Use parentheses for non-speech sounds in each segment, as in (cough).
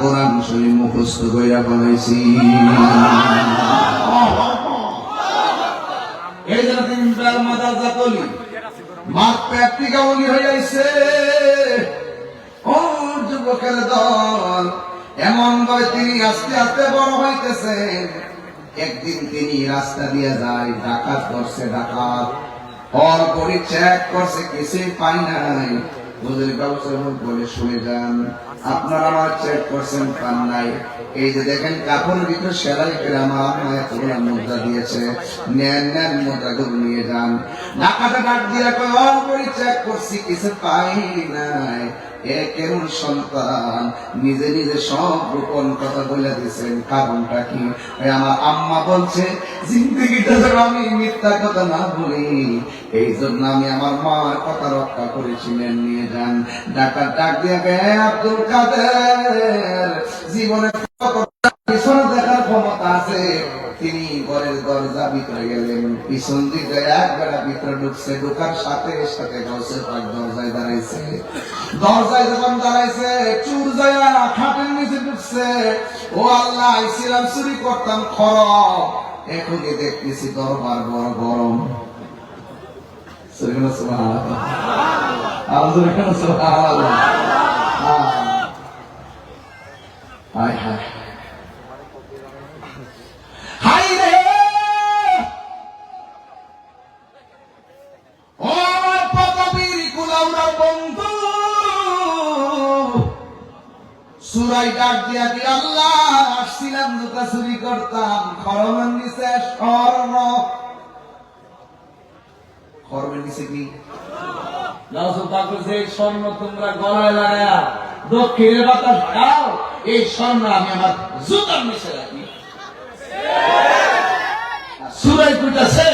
কোরআন শরীফ মুখস্থ কইরা ফেলাইছি। এই মাদার মার প্র্যাকটিকা উনি ও যুবকের দল, এমন ভাবে তিনি আস্তে আস্তে বড় হইতেছেন একদিন তিনি রাস্তা দিয়ে যায়, ডাকাত করছে, ডাকাত। হল করে চেক করছে, কিছুই পাই নাই। বলে শুনে যান। আপনারা আমার চেক করছেন, পান নাই। এই যে দেখেন কাপড়ের ভিতরে এতগুলো মুদ্রা দিয়েছে। নেন নেন নিয়ে যান। দিয়ে চেক করছি, কিছু সন্তান? নিজে নিজে সব গোপন কথা বলে দিয়েছেন। কারণটা কি? আমার আম্মা বলছে, জিন্দগিটা যেন আমি মিথ্যা কথা না বলি। এই জন্য আমি আমার মার কথা রক্ষা করেছিলেন নিয়ে যান ডাকার ডাক দিয়ে গে আব্দুল কাদের, জীবনে পিছনে দেখার ক্ষমতা আছে। তিনি ঘরের দরজা ভিতরে গেলেন। পিছন দিকে একবার ভিতরে ঢুকছে। ঢুকার সাথে সাথে গাছের পাক দরজায় দাঁড়াইছে। দরজায় যখন দাঁড়াইছে, চুর যায় খাটের নিচে ঢুকছে। ও আল্লাহ, আইছিলাম, চুরি করতাম খরব এখনই দেখতেছি দরবার বড় গরম। সুবহানাল্লাহ, সুবহানাল্লাহ। সুবহানাল্লাহ। হায় হায় সুরাই ডাক দিয়া কি আল্লাহ আসছিলাম দুটা চুরি করতাম খরমের নিচে স্বর্ণ খরমের নিচে কি? স্বর্ণ তোমরা গলায় লাগায়া দক্ষিণের বাতাস খাও এই স্বর্ণ আমি আমার জুতার নিচে রাখি। সুরাই কুটাছে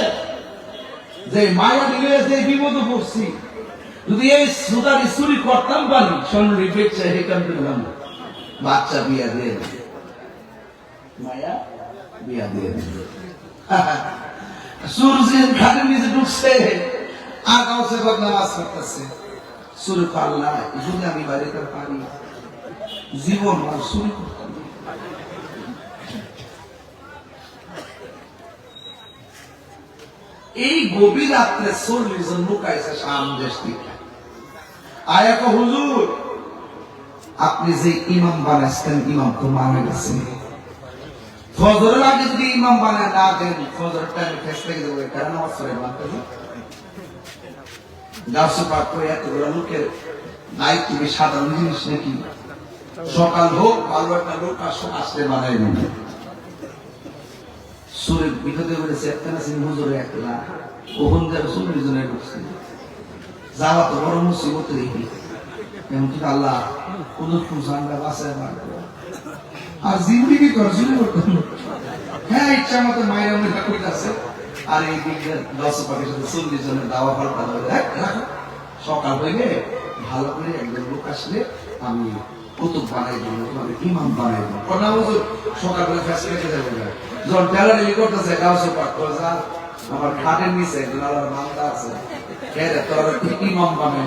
যে মায়া দিলে বিপদ পড়ছি, যদি এই সুদারি চুরি করতাম পারি স্বর্ণটি বেচে হেকাম দিলাম বাচ্চা বিয়া দিয়ে মায়া বিয়া দিয়ে দিবে। (laughs) সূর্যের ঘাটের নিচে ঢুকছে। আর কাউসে বদ নামাজ পড়তেছে সুর পাল্লা যদি আমি বাড়িতে পারি, জীবন আর শুরু এই গভীর রাত্রে চল্লিশ জন লুকাইছে শাম দেশ হুজুর, আপনি যে ইমাম বানাইছেন, ইমাম তো মারা গেছে। ফজরের আগে যদি ইমাম বানায় না দেন ফজরের টাইমে ফেস লেগে দেবো এটা নামাজ পড়ে গাছ পাক করে এতগুলো লোকের দায়িত্ব কি সাধারণ জিনিস নাকি? সকাল হোক, ভালো একটা লোক আসো আসলে বানাই নেবে। সুরের বিপদে বলেছে একটা না সিং হুজুরে একটা ওখান থেকে চল্লিশ জনে ঢুকছে। যাওয়া তো বড় মুসিবত রেখে এমনকি আল্লাহ কুদুর ফুসানটা বাসায় করে। আর জিন্দিগি কর শুরু করতাম হ্যাঁ ইচ্ছা মতো মায়ের আমরা করতেছে আর এই দিকে দশ পাখির সাথে চল্লিশ জনের দাওয়া পাল্টা সকাল হইলে ভালো করে একজন লোক আসলে আমি কুতুব বানাই তোমাকে ইমাম বানাই না যখন করতেছে পাক করে যা। আমার খাটের নিচে একজন আছে। কে রে, তোর ইমাম বানাই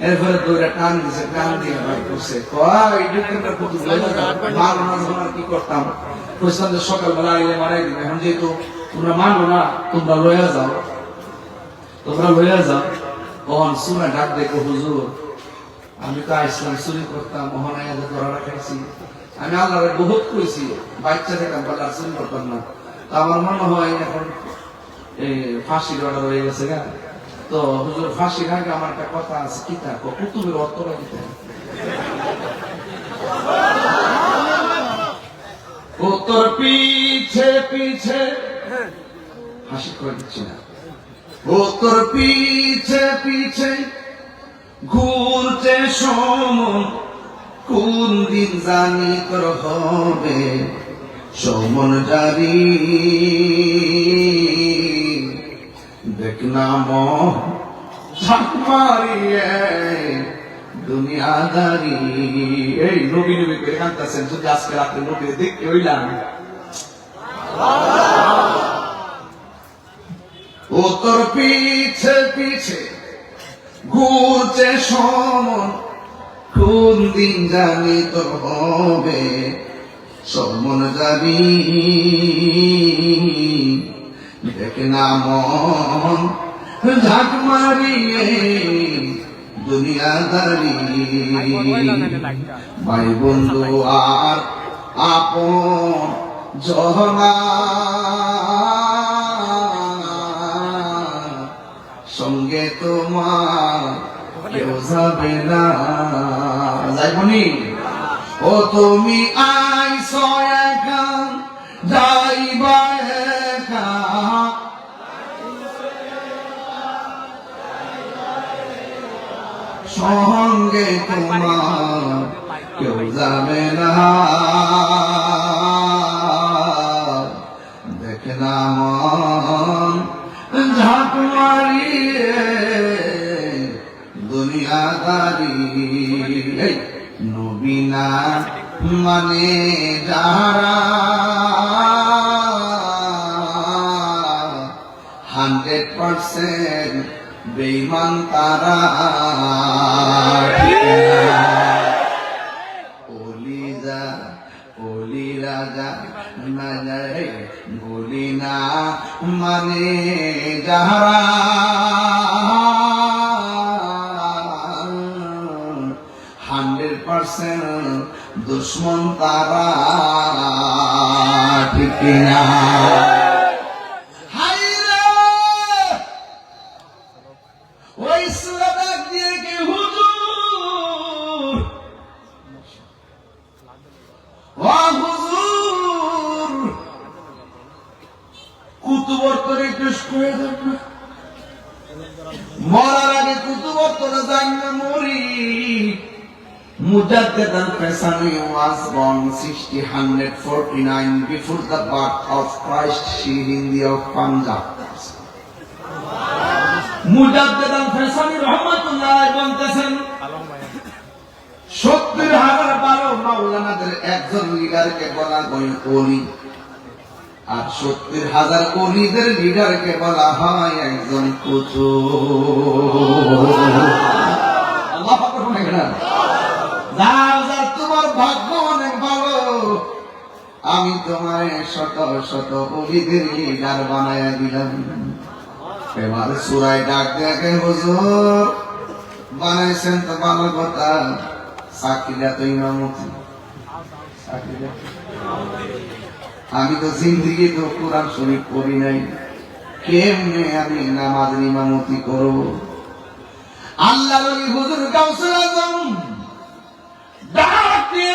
এরপরে দৌড়া টান দিছে, টান দিয়ে বাইর করছে। কি করতাম? কইছিলাম যে সকালবেলা আইলে মারাই দিবে। এখন যেহেতু তোমরা মানো না, তোমরা লইয়া যাও। তোমরা লইয়া যাও। কখন শুনে ডাক দেখো, হুজুর। আমি তো ইসলাম চুরি করতাম, মোহন আয়াতে ধরা রাখাইছি। আমি আল্লাহরে বহুত কইছি বাচ্চা থেকে বলে চুরি করতাম না। আমার মনে হয় এখন, এই ফাঁসির অর্ডার হয়ে গেছে গা। তো হুজুর ফাঁসির আগে আমার একটা কথা আছে, কি তা কো কুতুবের অর্থটা কি তা? ও তোর পিছে পিছে হাসি করে দিচ্ছি না। ও তোর পিছে পিছে ঘুরছে সমন কোন দিন জানি তোর হবে, সমন জারি। দেখ নাম দুনিয়াদারি। এই নবী নবী করে কান্তাছেন যদি আজকে রাত্রে নবী দেখতে হইলাম। ও তোর পিছে পিছে ঘুরছে সমন কোন দিন জানি তোর হবে সমন জানি। দেখ মন, ঝাঁক মারিয়ে দুনিয়াদারি। ভাই বন্ধু আর আপন জহনা। সঙ্গে তোমার কেউ যাবে না। ও তুমি আইস সঙ্গে তোমার কেউ যাবে না। দেখে না মন ঝাঁক মারিয়ে দুনিয়াদারি। নবীনা মানে যারা হান্ড্রেড পার্সেন্ট বেইমান তারা। ওলি যা, ওলি রাজা না যায় বলি না মানে হান্ড্রেড পার্সেন্ট দুশ্মন তারা, ঠিক না 1649 before the birth of Christ she Hindi of Punjab. সত্তর হাজার বারো মাওলানাদের একজন বলা হয় একজন তোমার ভাগ্য আমি তোমার শত শত অলিদের লিডার বানায়া দিলাম। এবার সুরাই ডাক দেখে হুজুর, বানাইছেন তো ভালো কথা সাকিরা তো ইমামতি। আমি তো জিন্দিগি তো কোরআন শরীফ পড়ি নাই, কেমনে আমি নামাজ ইমামতি করব? আল্লাহ নবী হুজুর গাউসুল আজম ডাক দিয়ে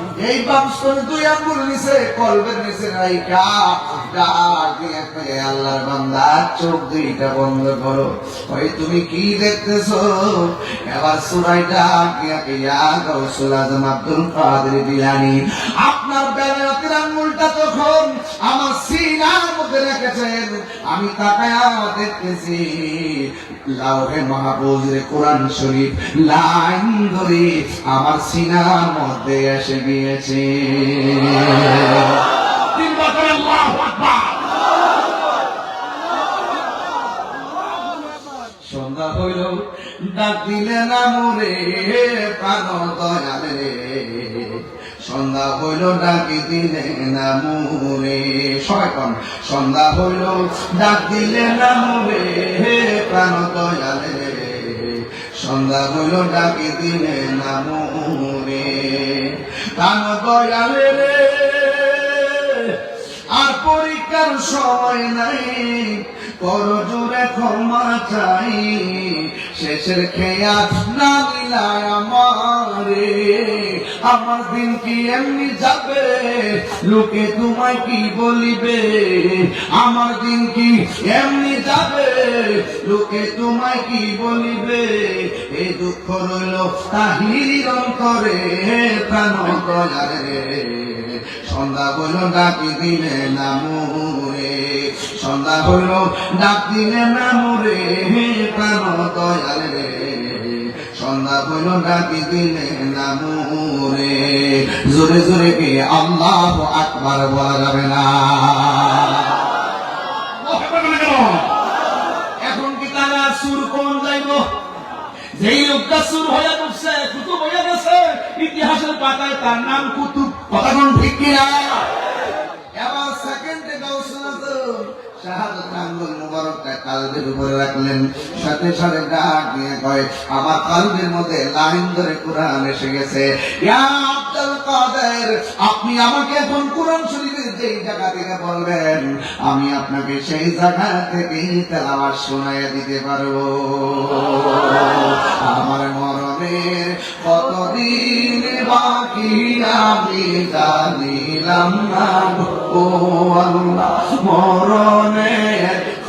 এই বাম স্তনের দুই আঙ্গুল নিচে, কলবের নিচে রাইকা আল্লাহর বান্দা, চোখ দুইটা বন্ধ করো। ওই তুমি কি দেখতেছো? এবার সুরাই ডাক দিয়া ইয়া গাউসুল আজম আব্দুল কাদের জিলানী। আপনার বেলায়েতের আঙ্গুলটা তখন আমার সিনার মধ্যে রেখেছেন। আমি তাকায়া দেখতেছি, লাউহে মাহফুজের কোরআন শরীফ লাইন ধরে আমার সিনার মধ্যে এসে গিয়েছে আকবার। সন্ধ্যা হইল ডাক দিলে না মোরে প্রাণ দয়ালে। সন্ধ্যা হইল ডাকি দিলে না মোরে। সয়কন সন্ধ্যা হইল ডাক দিলে না মোরে প্রাণ দয়ালে। সন্ধ্যা হইল ডাকি দিলে না মোরে প্রাণ দয়ালে রে। আর পরীক্ষার সময় নাই। কর জোরে ক্ষমা চাই। শেষের খেয়া না মিলায় আমারে। আমার দিন কি এমনি যাবে? লোকে তোমায় কি বলিবে? আমার দিন কি এমনি যাবে? লোকে তোমায় কি বলিবে? এই দুঃখ রইল তাহির অন্তরে প্রাণ দয়ারে সন্ধ্যা হইল, ডাকি দিলে নামুরে। সন্ধ্যা হইল, ডাক দিলে নামুরে প্রাণ দয়াল সন্ধ্যা হইল ডাকি দিলে নামুরে জোরে জোরে কে, আল্লাহ আকবার বলা যাবে না। এখন কি তারা সুর কোন যাইব? যেই লোকটা সুর হয়ে উঠছে কুতুব হয়ে গেছে ইতিহাসের পাতায় তার নাম কুতুব। কথা কোন ঠিক কিনা? এবার সেকেন্ডে গাউসুল শাহাদাত আঙ্গুল আমার আপনি আমাকে এখন কোরআন শরীফের যেই জায়গা থেকে বলবেন, আমি আপনাকে সেই জায়গা থেকেই তেলাওয়াত শোনায় দিতে পারব। আমার মরণের কতদিন বাকি আমি জানিলাম না মরণের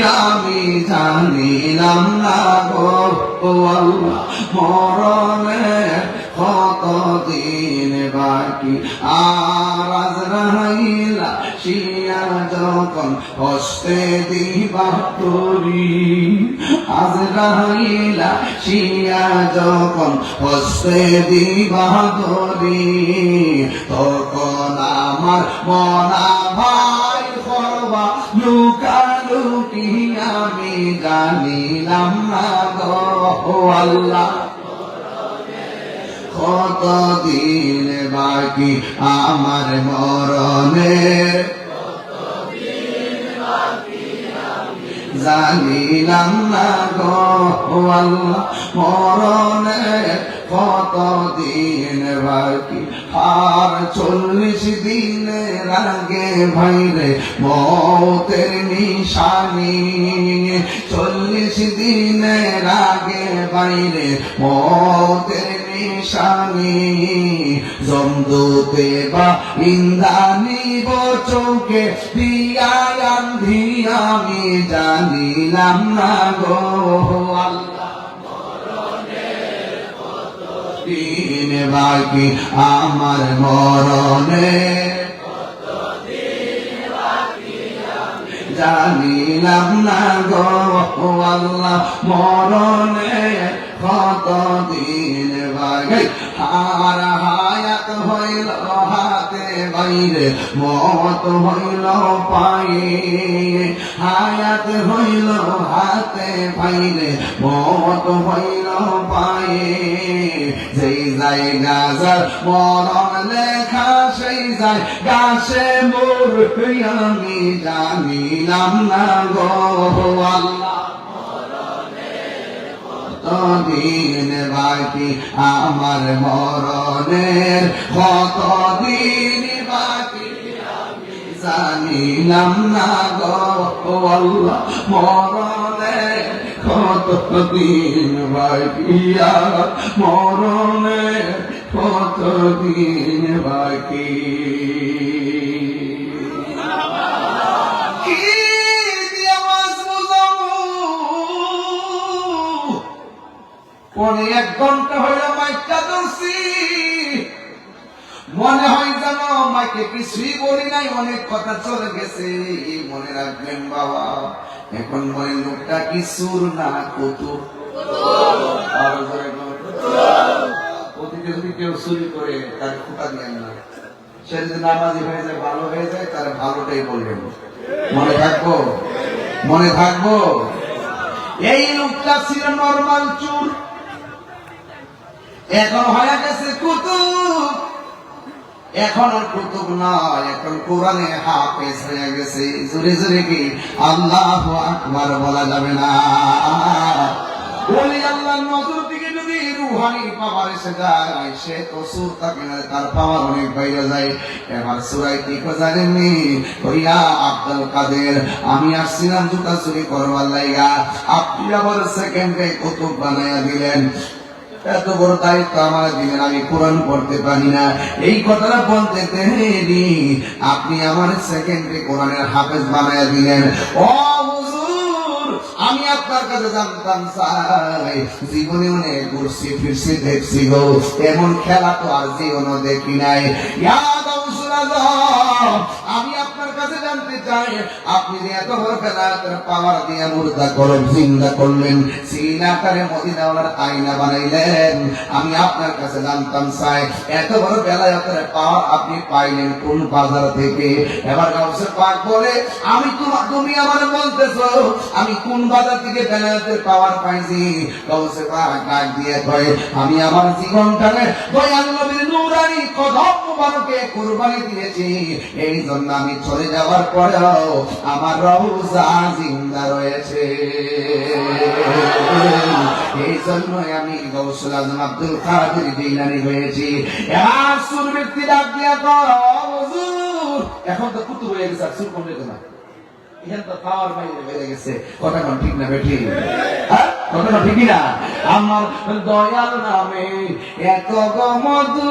আমি জানিলাম না গো মরণের কতদিন বাকি? আজ রাহিলা শিয়া যখন হস্তে দিবা করি আজ রাহিলা শিয়া যখন হস্তে দিবা তখন আমার মনা ভাই করবা লুকালুকি আমি জানিলাম না গো আল্লাহ। কতদিন বাকি আমার মরণের? জানিলাম না গো আল্লাহ, মরণের কতদিন বাকি? আর চল্লিশ দিনের আগে ভাইরে, মতের নিশানি। চল্লিশ দিনের আগে বাইরে মতের নিশানি। জমদুতে বা ইন্দানি চৌকে দিয়ায়ান্ধি আমি জানিলাম না গো আল্লাহ। দিন বাকি আমার মরণে? জানিলাম না গো আল্লাহ, মরণে কত দিন বাকি? আর হায়াত হইল মত হইল পায়ে। হায়াত হইল হাতে বাইরে মত হইল পায়ে। যেই জায়গা যার মরণ লেখা, সেই জায়গা মোর। আমি জানিলাম না গো আল্লাহ। কতদিন বাকি আমার মরণের? কতদিন বাকি জানিলাম না গো। মরণের কতদিন বাকি মরণের কতদিন বাকি? পরে এক ঘণ্টা হইল মাইকটা ধরছি। মনে হয় যেন মাইকে কিছুই বলি নাই, অনেক কথা চলে গেছে। মনে রাখবেন বাবা, এখন মনে লোকটা কি সুর না বলো। ওদিকে যদি কেউ চুরি করে, তার না সে যদি নামাজি হয়ে যায়, ভালো হয়ে যায়, তার ভালোটাই বলবেন। মনে রাখব মনে থাকব? এই লোকটা ছিল নর্মাল চুর। এখন হয়ে গেছে কুতুব। এখন আর কুতুব নয়, এখন কোরআনে হাফেজ হয়ে গেছে। জোরে জোরে কি? আল্লাহ আকবার বলা যাবে না। আমি আসছিলাম জুতা চুরি করবার লাইগা। আপনি আবার সেকেন্ডে কুতুব বানাইয়া দিলেন। এত বড় দায়িত্ব আমার দিলেন, আমি কোরআন পড়তে পারি না। এই কথাটা বলতে দেরি। আপনি আমার সেকেন্ডে কোরআনের হাফেজ বানাইয়া দিলেন। ও আমি আপনার কাছে জানতাম চাই জীবনে অনেক ঘুরছি, ফিরছি, দেখছি গো। এমন খেলা তো আর জীবনও দেখি নাই। আমি চাই আপনি যে এত বেলাতের পাওয়ার দিয়ে মুর্দা করব জিন্দা করলেন সিনাকারে মদিনাওয়ালার আয়না বানাইলেন। আমি আপনার কাছে জানতাম চাই এত বড় বেলায়তের পাওয়ার আপনি পাইলেন কোন বাজার থেকে? এবার গাউসে পাক বলে, আমি তোমার তুমি আমার বলতেছো, আমি কোন বাজার থেকে বেলায়তের পাওয়ার পাইছি? গাউসে পাক ডাক দিয়ে কয়, আমি আমার জীবনটাকে দয়াল নবীর নূরানি কদম মুবারকে কুরবানি দিয়েছি। এই জন্য আমি চলে যাওয়ার পরেও আমার রওজা জিন্দা রয়েছে। এই জন্যই আমি গৌসুল আজম আব্দুল কাদের জিলানি হয়েছি। সুর ব্যক্তি ডাক দিয়া এখন তো কুতু হয়ে গেছে, আর সুর কম হ্যাঁ না? আমার দয়াল নামে এত গমধু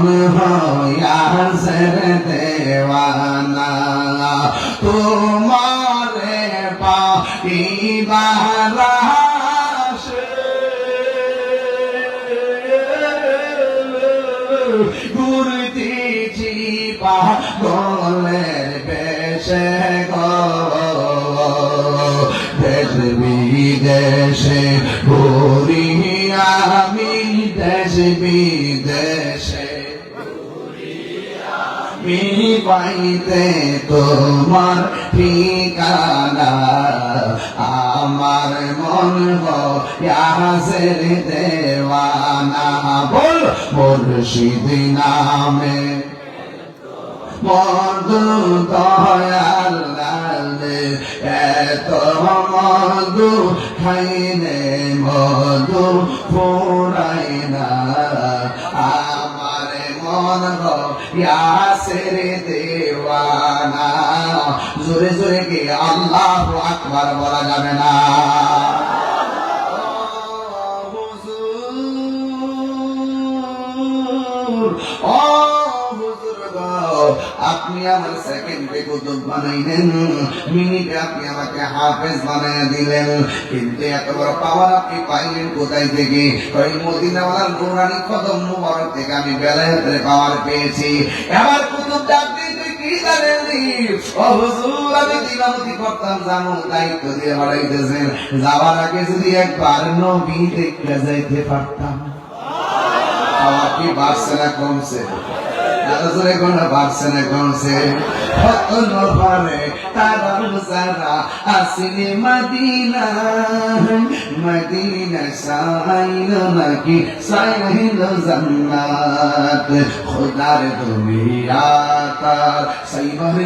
মন হয়াসের দেওয়ানা। তোমারে পাইবার ঘুরতেছি পাগলের বেশে দেশ বিদেশে ঘুরি আমি দেশ মি পাইতে তোমার ঠিকানা? আমার মন ইয়াসের দেওয়ানা। বল মুর্শিদ নামে। মধু দয়াল এত মধু খাইলে মধু ফুরাই না। আমার মন ইয়াসের দেওয়ানা। জোরে জোরে কি আল্লাহ আকবার বলা যাবে না। আপনি আমার সেকেন্ডে কুতুব বানাইলেন। মিনিটে আপনি আমাকে হাফেজ বানাইয়া দিলেন। কিন্তু এত বড় পাওয়ার আপনি পাইলেন কোথায় থেকে? ওই মদিনাওয়ালার নুরানি কদম মুবারক থেকে আমি বেলায়েতের পাওয়ার পেয়েছি। এবার কুতুব ডাক দিয়ে তুই কি জানেননি ও হুজুর, আমি কমছে? জোরে কোন বাড়ছে না কমছে কত নভারে তারা সারা আসিনি মদিনা মদিনা সাইল নাকি জান্নাত। খোদার সাইবার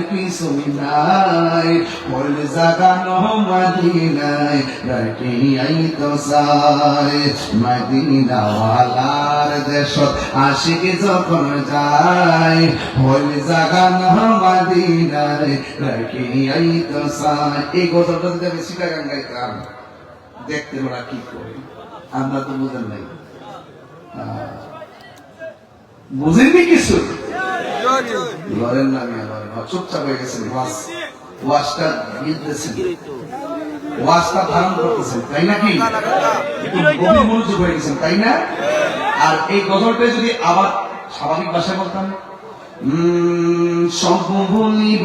বল জাগানো মদিনায় আই তো সাই দেশ আশিক যখন যায় হল জাগানো মদিনায় রাখি আই তো এই গজলটা যদি আমি সিটাগান গাইতাম, দেখতে ওরা কি করে? আমরা তো বুঝেন নাই। বুঝেননি কিছু? লড়েন না মিয়া লড়েন চুপচাপ হয়ে একটু গভীর হয়ে গেছেন, তাই না? আর এই গজলটা যদি আবার স্বাভাবিক ভাষায় বলতাম সব বলিব।